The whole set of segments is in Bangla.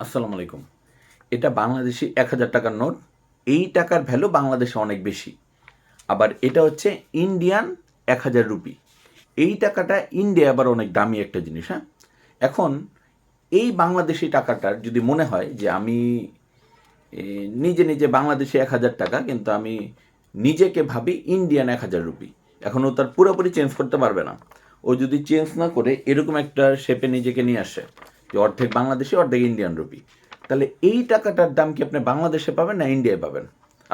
আসসালামু আলাইকুম। এটা বাংলাদেশি এক হাজার টাকার নোট। এই টাকার ভ্যালু বাংলাদেশে অনেক বেশি। আবার এটা হচ্ছে ইন্ডিয়ান এক হাজার রুপি এই টাকাটা ইন্ডিয়া আবার অনেক দামি একটা জিনিস হ্যাঁ? এখন এই বাংলাদেশি টাকাটার যদি মনে হয় যে আমি নিজে নিজে বাংলাদেশে এক হাজার টাকা, কিন্তু আমি নিজেকে ভাবি ইন্ডিয়ান এক হাজার রুপি এখন ও তার পুরোপুরি চেঞ্জ করতে পারবে না। ও যদি চেঞ্জ না করে এরকম একটা শেপে নিজেকে নিয়ে আসে যে অর্ধেক বাংলাদেশি, অর্ধেক ইন্ডিয়ান রুপি তাহলে এই টাকাটার দাম কি আপনি বাংলাদেশে পাবেন না ইন্ডিয়ায় পাবেন?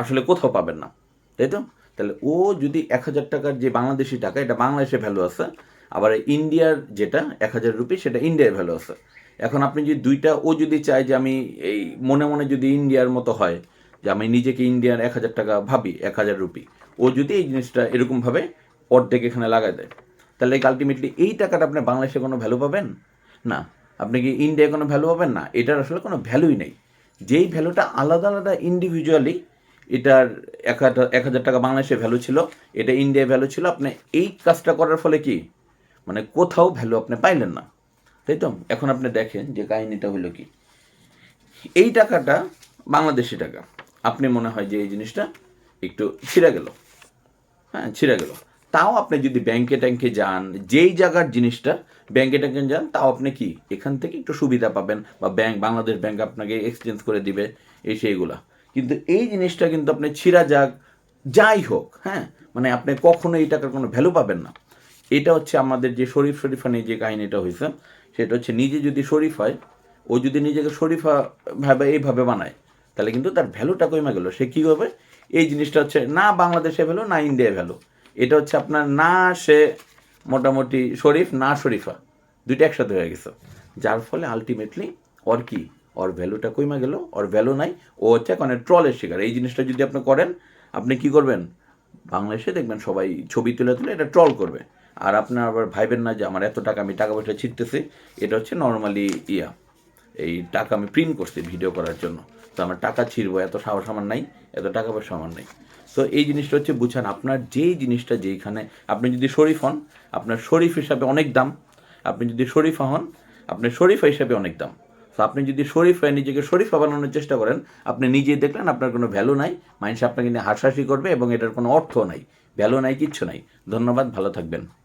আসলে কোথাও পাবেন না, তাই তো? তাহলে ও যদি এক হাজার টাকার যে বাংলাদেশি টাকা, এটা বাংলাদেশে ভ্যালু আছে, আবার ইন্ডিয়ার যেটা এক হাজার রুপি সেটা ইন্ডিয়ায় ভ্যালু আছে। এখন আপনি যদি দুইটা, ও যদি চায় যে আমি এই মনে মনে যদি ইন্ডিয়ার মতো হয়, যে আমি নিজেকে ইন্ডিয়ার এক হাজার টাকা ভাবি, এক হাজার রুপি ও যদি এই জিনিসটা এরকমভাবে অর্ধেক এখানে লাগাই দেয়, তাহলে আলটিমেটলি এই টাকাটা আপনি বাংলাদেশে কোনো ভ্যালু পাবেন? না। আপনি কি ইন্ডিয়ায় কোনো ভ্যালু পাবেন না? এটার আসলে কোনো ভ্যালুই নেই। যেই ভ্যালুটা আলাদা আলাদা ইন্ডিভিজুয়ালি এটার এক এক হাজার টাকা বাংলাদেশে ভ্যালু ছিল, এটা ইন্ডিয়ায় ভ্যালু ছিল, আপনি এই কাজটা করার ফলে কি? মানে কোথাও ভ্যালু আপনি পাইলেন না। তাই তো? এখন আপনি দেখেন যে কাহিনীটা হলো কি? এই টাকাটা বাংলাদেশি টাকা। আপনি মনে হয় যে এই জিনিসটা একটু ছিঁড়ে গেল। হ্যাঁ ছিঁড়ে গেল। তাও আপনি যদি ব্যাংকে ট্যাঙ্কে যান, যেই জায়গার জিনিসটা ব্যাংকে ট্যাঙ্কে যান, তাও আপনি কি? এখান থেকে একটু সুবিধা পাবেন বা ব্যাংক বাংলাদেশ ব্যাংক আপনাকে এক্সচেঞ্জ করে দিবে এই সেইগুলা। কিন্তু এই জিনিসটা কিন্তু আপনি ছিঁড়া যাক, যাই হোক হ্যাঁ? মানে আপনি কখনো এই টাকার কোনো ভ্যালু পাবেন না। এটা হচ্ছে আমাদের যে শরীফ শরীফা নিয়ে যে কাহিনীটা হয়েছে সেটা হচ্ছে নিজে যদি শরীফ হয়, ও যদি নিজেকে শরীফা ভাবে, এইভাবে বানায়, তাহলে কিন্তু তার ভ্যালুটা কমে গেল। সে কী হবে? এই জিনিসটা হচ্ছে না বাংলাদেশে ভ্যালু না ইন্ডিয়ায় ভ্যালু এটা হচ্ছে আপনার না সে মোটামুটি শরীফ, না শরীফা। দুইটা একসাথে হয়ে গেছে। যার ফলে আলটিমেটলি ওর কি? ওর ভ্যালুটা কইমা গেল, ওর ভ্যালু নাই। ও হচ্ছে এখন ট্রলের শিকার। এই জিনিসটা যদি আপনি করেন, আপনি কি করবেন? বাংলাদেশে দেখবেন সবাই ছবি তুলে তুলে এটা ট্রল করবে। আর আপনার আবার ভাইবেন না যে আমার এত টাকা, আমি টাকা পয়সা ছিটতেছি। এটা হচ্ছে নর্মালি ইয়া। এই টাকা আমি প্রিন্ট করছি ভিডিও করার জন্য। তো আমার টাকা ছিঁড়বো, এত সাহস আমার নাই, এত টাকা পয়সা আমার নাই। তো এই জিনিসটা হচ্ছে, বুঝান আপনার যেই জিনিসটা যেইখানে, আপনি যদি শরীফ হন, আপনার শরীফ হিসাবে অনেক দাম। আপনি যদি শরীফা হন, আপনার শরীফা হিসাবে অনেক দাম। তো আপনি যদি শরীফ হয়ে নিজেকে শরীফা বানানোর চেষ্টা করেন, আপনি নিজেই দেখলেন আপনার কোনো ভ্যালু নাই মানুষ আপনাকে নিয়ে হাসাহাসি করবে এবং এটার কোনো অর্থ নাই। ভ্যালু নাই, কিচ্ছু নাই। ধন্যবাদ, ভালো থাকবেন।